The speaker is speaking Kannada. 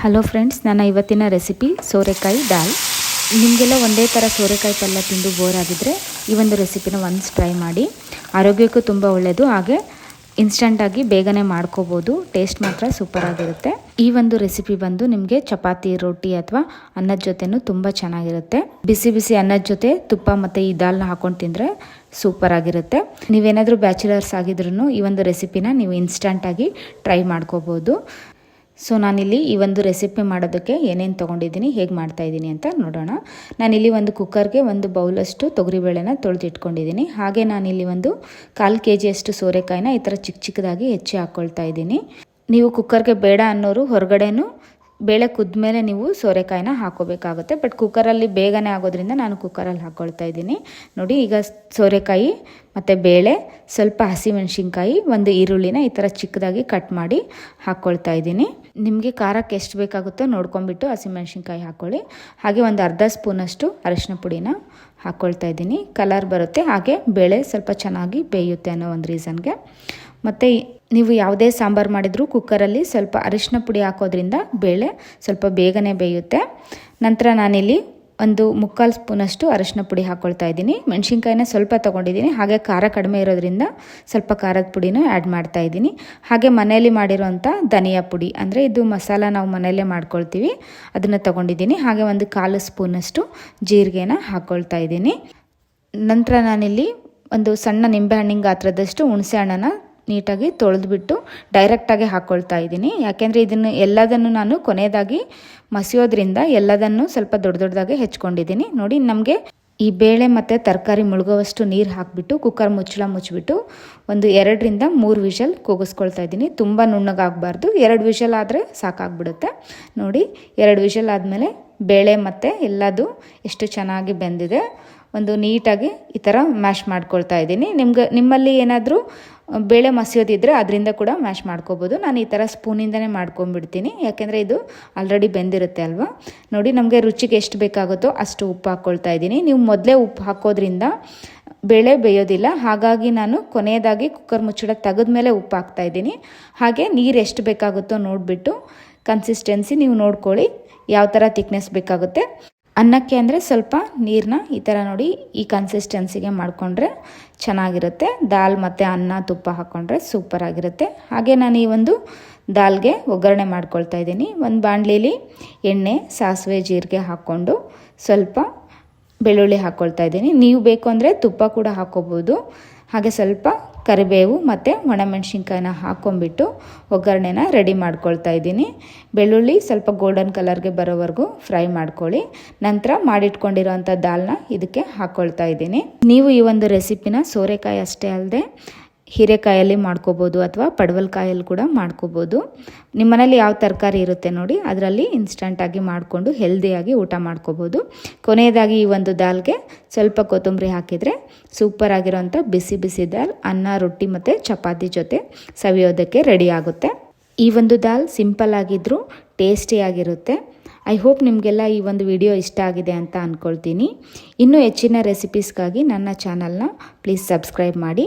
ಹಲೋ ಫ್ರೆಂಡ್ಸ್ ನನ್ನ ಇವತ್ತಿನ ರೆಸಿಪಿ ಸೋರೆಕಾಯಿ ದಾಲ್. ನಿಮಗೆಲ್ಲ ಒಂದೇ ಥರ ಸೋರೆಕಾಯಿ ಪಲ್ಯ ತಿಂದು ಬೋರ್ ಆಗಿದ್ದರೆ ಈ ಒಂದು ರೆಸಿಪಿನ ಒನ್ಸ್ ಟ್ರೈ ಮಾಡಿ. ಆರೋಗ್ಯಕ್ಕೂ ತುಂಬ ಒಳ್ಳೆಯದು ಹಾಗೆ ಇನ್ಸ್ಟಂಟಾಗಿ ಬೇಗನೆ ಮಾಡ್ಕೋಬೋದು. ಟೇಸ್ಟ್ ಮಾತ್ರ ಸೂಪರಾಗಿರುತ್ತೆ ಈ ಒಂದು ರೆಸಿಪಿ ಬಂದು ನಿಮಗೆ ಚಪಾತಿ, ರೊಟ್ಟಿ ಅಥವಾ ಅನ್ನದ ಜೊತೆನೂ ತುಂಬ ಚೆನ್ನಾಗಿರುತ್ತೆ. ಬಿಸಿ ಬಿಸಿ ಅನ್ನದ ಜೊತೆ ತುಪ್ಪ ಮತ್ತು ಈ ದಾಲ್ನ ಹಾಕೊಂಡು ತಿಂದರೆ ಸೂಪರ್ ಆಗಿರುತ್ತೆ. ನೀವೇನಾದರೂ ಬ್ಯಾಚುಲರ್ಸ್ ಆಗಿದ್ರೂ ಈ ಒಂದು ರೆಸಿಪಿನ ನೀವು ಇನ್ಸ್ಟಂಟಾಗಿ ಟ್ರೈ ಮಾಡ್ಕೋಬೋದು. ಸೊ ನಾನಿಲ್ಲಿ ಈ ಒಂದು ರೆಸಿಪಿ ಮಾಡೋದಕ್ಕೆ ಏನೇನು ತೊಗೊಂಡಿದ್ದೀನಿ, ಹೇಗೆ ಮಾಡ್ತಾಯಿದ್ದೀನಿ ಅಂತ ನೋಡೋಣ. ನಾನಿಲ್ಲಿ ಒಂದು ಕುಕ್ಕರ್ಗೆ ಒಂದು ಬೌಲಷ್ಟು ತೊಗರಿಬೇಳೆನ ತೊಳೆದಿಟ್ಕೊಂಡಿದ್ದೀನಿ. ಹಾಗೆ ನಾನಿಲ್ಲಿ ಒಂದು ಕಾಲು ಕೆ ಜಿಯಷ್ಟು ಸೋರೆಕಾಯಿನ ಈ ಥರ ಚಿಕ್ಕ ಚಿಕ್ಕದಾಗಿ ಹೆಚ್ಚಿ ಹಾಕ್ಕೊಳ್ತಾ ಇದ್ದೀನಿ. ನೀವು ಕುಕ್ಕರ್ಗೆ ಬೇಡ ಅನ್ನೋರು ಹೊರಗಡೆನೂ ಬೇಳೆ ಕುದ್ಮೇಲೆ ನೀವು ಸೋರೆಕಾಯಿನ ಹಾಕೋಬೇಕಾಗುತ್ತೆ. ಬಟ್ ಕುಕ್ಕರಲ್ಲಿ ಬೇಗನೆ ಆಗೋದ್ರಿಂದ ನಾನು ಕುಕ್ಕರಲ್ಲಿ ಹಾಕ್ಕೊಳ್ತಾ ಇದ್ದೀನಿ. ನೋಡಿ, ಈಗ ಸೋರೆಕಾಯಿ ಮತ್ತು ಬೇಳೆ, ಸ್ವಲ್ಪ ಹಸಿಮೆಣಸಿನ್ಕಾಯಿ, ಒಂದು ಈರುಳ್ಳಿನ ಈ ಥರ ಚಿಕ್ಕದಾಗಿ ಕಟ್ ಮಾಡಿ ಹಾಕ್ಕೊಳ್ತಾ ಇದ್ದೀನಿ. ನಿಮಗೆ ಖಾರಕ್ಕೆ ಎಷ್ಟು ಬೇಕಾಗುತ್ತೋ ನೋಡ್ಕೊಂಬಿಟ್ಟು ಹಸಿಮೆಣಸಿನ್ಕಾಯಿ ಹಾಕ್ಕೊಳ್ಳಿ ಹಾಗೆ ಒಂದು ಅರ್ಧ ಸ್ಪೂನಷ್ಟು ಅರಿಶಿನ ಪುಡಿನ ಹಾಕ್ಕೊಳ್ತಾ ಇದ್ದೀನಿ. ಕಲರ್ ಬರುತ್ತೆ, ಹಾಗೆ ಬೇಳೆ ಸ್ವಲ್ಪ ಚೆನ್ನಾಗಿ ಬೇಯುತ್ತೆ ಅನ್ನೋ ಒಂದು ರೀಸನ್ಗೆ ಮತ್ತು ನೀವು ಯಾವುದೇ ಸಾಂಬಾರು ಮಾಡಿದರೂ ಕುಕ್ಕರಲ್ಲಿ ಸ್ವಲ್ಪ ಅರಿಶಿನ ಪುಡಿ ಹಾಕೋದ್ರಿಂದ ಬೇಳೆ ಸ್ವಲ್ಪ ಬೇಗನೆ ಬೇಯುತ್ತೆ. ನಂತರ ನಾನಿಲ್ಲಿ ಒಂದು ಮುಕ್ಕಾಲು ಸ್ಪೂನಷ್ಟು ಅರಶಿನ ಪುಡಿ ಹಾಕ್ಕೊಳ್ತಾ ಇದ್ದೀನಿ. ಮೆಣಸಿನ್ಕಾಯಿನ ಸ್ವಲ್ಪ ತೊಗೊಂಡಿದ್ದೀನಿ. ಹಾಗೆ ಖಾರ ಕಡಿಮೆ ಇರೋದ್ರಿಂದ ಸ್ವಲ್ಪ ಖಾರದ ಪುಡಿನೂ ಆ್ಯಡ್ ಮಾಡ್ತಾ ಇದ್ದೀನಿ. ಹಾಗೆ ಮನೆಯಲ್ಲಿ ಮಾಡಿರುವಂಥ ಧನಿಯಾ ಪುಡಿ, ಅಂದರೆ ಇದು ಮಸಾಲ ನಾವು ಮನೆಯಲ್ಲೇ ಮಾಡ್ಕೊಳ್ತೀವಿ, ಅದನ್ನು ತೊಗೊಂಡಿದ್ದೀನಿ. ಹಾಗೆ ಒಂದು ಕಾಲು ಸ್ಪೂನಷ್ಟು ಜೀರಿಗೆನ ಹಾಕ್ಕೊಳ್ತಾ ಇದ್ದೀನಿ. ನಂತರ ನಾನಿಲ್ಲಿ ಒಂದು ಸಣ್ಣ ನಿಂಬೆಹಣ್ಣಿನ ಗಾತ್ರದಷ್ಟು ಹುಣಸೆ ಹಣ್ಣನ್ನು ನೀಟಾಗಿ ತೊಳೆದ್ಬಿಟ್ಟು ಡೈರೆಕ್ಟಾಗಿ ಹಾಕ್ಕೊಳ್ತಾ ಇದ್ದೀನಿ. ಯಾಕೆಂದರೆ ಇದನ್ನು ಎಲ್ಲದನ್ನು ನಾನು ಕೊನೆಯದಾಗಿ ಮಸಿಯೋದ್ರಿಂದ ಎಲ್ಲದನ್ನು ಸ್ವಲ್ಪ ದೊಡ್ಡ ದೊಡ್ಡದಾಗಿ ಹೆಚ್ಕೊಂಡಿದ್ದೀನಿ. ನೋಡಿ, ನಮಗೆ ಈ ಬೇಳೆ ಮತ್ತು ತರಕಾರಿ ಮುಳುಗುವಷ್ಟು ನೀರು ಹಾಕಿಬಿಟ್ಟು ಕುಕ್ಕರ್ ಮುಚ್ಚಳ ಮುಚ್ಚಿಬಿಟ್ಟು ಒಂದು ಎರಡರಿಂದ ಮೂರು ವಿಷಲ್ ಕೂಗಿಸ್ಕೊಳ್ತಾ ಇದ್ದೀನಿ. ತುಂಬ ನುಣ್ಣಗಾಗಬಾರ್ದು. ಎರಡು ವಿಷಲ್ ಆದರೆ ಸಾಕಾಗ್ಬಿಡುತ್ತೆ. ನೋಡಿ, ಎರಡು ವಿಷಲ್ ಆದಮೇಲೆ ಬೇಳೆ ಮತ್ತು ಎಲ್ಲದು ಎಷ್ಟು ಚೆನ್ನಾಗಿ ಬೆಂದಿದೆ, ಒಂದು ನೀಟಾಗಿ ಈ ಥರ ಮ್ಯಾಶ್ ಮಾಡ್ಕೊಳ್ತಾ ಇದ್ದೀನಿ. ನಿಮ್ಗೆ, ನಿಮ್ಮಲ್ಲಿ ಏನಾದರೂ ಬೇಳೆ ಮಸಿಯೋದಿದ್ದರೆ ಅದರಿಂದ ಕೂಡ ಮ್ಯಾಶ್ ಮಾಡ್ಕೋಬೋದು. ನಾನು ಈ ಥರ ಸ್ಪೂನಿಂದನೇ ಮಾಡ್ಕೊಂಬಿಡ್ತೀನಿ ಯಾಕೆಂದರೆ ಇದು ಆಲ್ರೆಡಿ ಬೆಂದಿರುತ್ತೆ ಅಲ್ವಾ? ನೋಡಿ, ನಮಗೆ ರುಚಿಗೆ ಎಷ್ಟು ಬೇಕಾಗುತ್ತೋ ಅಷ್ಟು ಉಪ್ಪು ಹಾಕ್ಕೊಳ್ತಾ ಇದ್ದೀನಿ. ನೀವು ಮೊದಲೇ ಉಪ್ಪು ಹಾಕೋದ್ರಿಂದ ಬೇಳೆ ಬೇಯೋದಿಲ್ಲ. ಹಾಗಾಗಿ ನಾನು ಕೊನೆಯದಾಗಿ ಕುಕ್ಕರ್ ಮುಚ್ಚಳ ತೆಗೆದ್ಮೇಲೆ ಉಪ್ಪು ಹಾಕ್ತಾ ಇದ್ದೀನಿ. ಹಾಗೆ ನೀರು ಎಷ್ಟು ಬೇಕಾಗುತ್ತೋ ನೋಡಿಬಿಟ್ಟು ಕನ್ಸಿಸ್ಟೆನ್ಸಿ ನೀವು ನೋಡ್ಕೊಳ್ಳಿ ಯಾವ ಥರ ತಿಕ್ನೆಸ್ ಬೇಕಾಗುತ್ತೆ. ಅನ್ನಕ್ಕೆ ಅಂದರೆ ಸ್ವಲ್ಪ ನೀರನ್ನ ಈ ಥರ ನೋಡಿ ಈ ಕನ್ಸಿಸ್ಟೆನ್ಸಿಗೆ ಮಾಡಿಕೊಂಡ್ರೆ ಚೆನ್ನಾಗಿರುತ್ತೆ. ದಾಲ್ ಮತ್ತು ಅನ್ನ ತುಪ್ಪ ಹಾಕ್ಕೊಂಡ್ರೆ ಸೂಪರಾಗಿರುತ್ತೆ ಹಾಗೆ ನಾನು ಈ ಒಂದು ದಾಲ್ಗೆ ಒಗ್ಗರಣೆ ಮಾಡ್ಕೊಳ್ತಾ ಇದ್ದೀನಿ. ಒಂದು ಬಾಣಲಿಲಿ ಎಣ್ಣೆ, ಸಾಸಿವೆ, ಜೀರಿಗೆ ಹಾಕ್ಕೊಂಡು ಸ್ವಲ್ಪ ಬೆಳ್ಳುಳ್ಳಿ ಹಾಕ್ಕೊಳ್ತಾ ಇದ್ದೀನಿ. ನೀವು ಬೇಕು ಅಂದರೆ ತುಪ್ಪ ಕೂಡ ಹಾಕ್ಕೋಬೋದು ಹಾಗೆ ಸ್ವಲ್ಪ ಕರಿಬೇವು ಮತ್ತು ಒಣಮೆಣ್ಸಿನ್ಕಾಯಿನ ಹಾಕ್ಕೊಂಬಿಟ್ಟು ಒಗ್ಗರಣೆನ ರೆಡಿ ಮಾಡ್ಕೊಳ್ತಾ ಇದ್ದೀನಿ. ಬೆಳ್ಳುಳ್ಳಿ ಸ್ವಲ್ಪ ಗೋಲ್ಡನ್ ಕಲರ್ಗೆ ಬರೋವರೆಗೂ ಫ್ರೈ ಮಾಡ್ಕೊಳ್ಳಿ. ನಂತರ ಮಾಡಿಟ್ಕೊಂಡಿರೋಂಥ ದಾಲ್ನ ಇದಕ್ಕೆ ಹಾಕ್ಕೊಳ್ತಾ ಇದ್ದೀನಿ. ನೀವು ಈ ಒಂದು ರೆಸಿಪಿನ ಸೋರೆಕಾಯಿ ಅಷ್ಟೇ ಅಲ್ಲದೆ ಹೀರೆಕಾಯಲ್ಲಿ ಮಾಡ್ಕೋಬೋದು ಅಥವಾ ಪಡವಲ್ಕಾಯಲ್ಲಿ ಕೂಡ ಮಾಡ್ಕೋಬೋದು. ನಿಮ್ಮ ಮನೇಲಿ ಯಾವ ತರಕಾರಿ ಇರುತ್ತೆ ನೋಡಿ, ಅದರಲ್ಲಿ ಇನ್ಸ್ಟಂಟಾಗಿ ಮಾಡಿಕೊಂಡು ಹೆಲ್ದಿಯಾಗಿ ಊಟ ಮಾಡ್ಕೋಬೋದು. ಕೊನೆಯದಾಗಿ ಈ ಒಂದು ದಾಲ್ಗೆ ಸ್ವಲ್ಪ ಕೊತ್ತಂಬರಿ ಹಾಕಿದರೆ ಸೂಪರ್ ಆಗಿರೋಂಥ ಬಿಸಿ ಬಿಸಿ ದಾಲ್, ಅನ್ನ, ರೊಟ್ಟಿ ಮತ್ತು ಚಪಾತಿ ಜೊತೆ ಸವಿಯೋದಕ್ಕೆ ರೆಡಿ ಆಗುತ್ತೆ. ಈ ಒಂದು ದಾಲ್ ಸಿಂಪಲ್ ಆಗಿದ್ದರೂ ಟೇಸ್ಟಿಯಾಗಿರುತ್ತೆ ಐ ಹೋಪ್ ನಿಮಗೆಲ್ಲ ಈ ಒಂದು ವಿಡಿಯೋ ಇಷ್ಟ ಆಗಿದೆ ಅಂತ ಅಂದ್ಕೊಳ್ತೀನಿ ಇನ್ನೂ ಹೆಚ್ಚಿನ ರೆಸಿಪೀಸ್ಗಾಗಿ ನನ್ನ ಚಾನಲ್ನ ಪ್ಲೀಸ್ ಸಬ್ಸ್ಕ್ರೈಬ್ ಮಾಡಿ.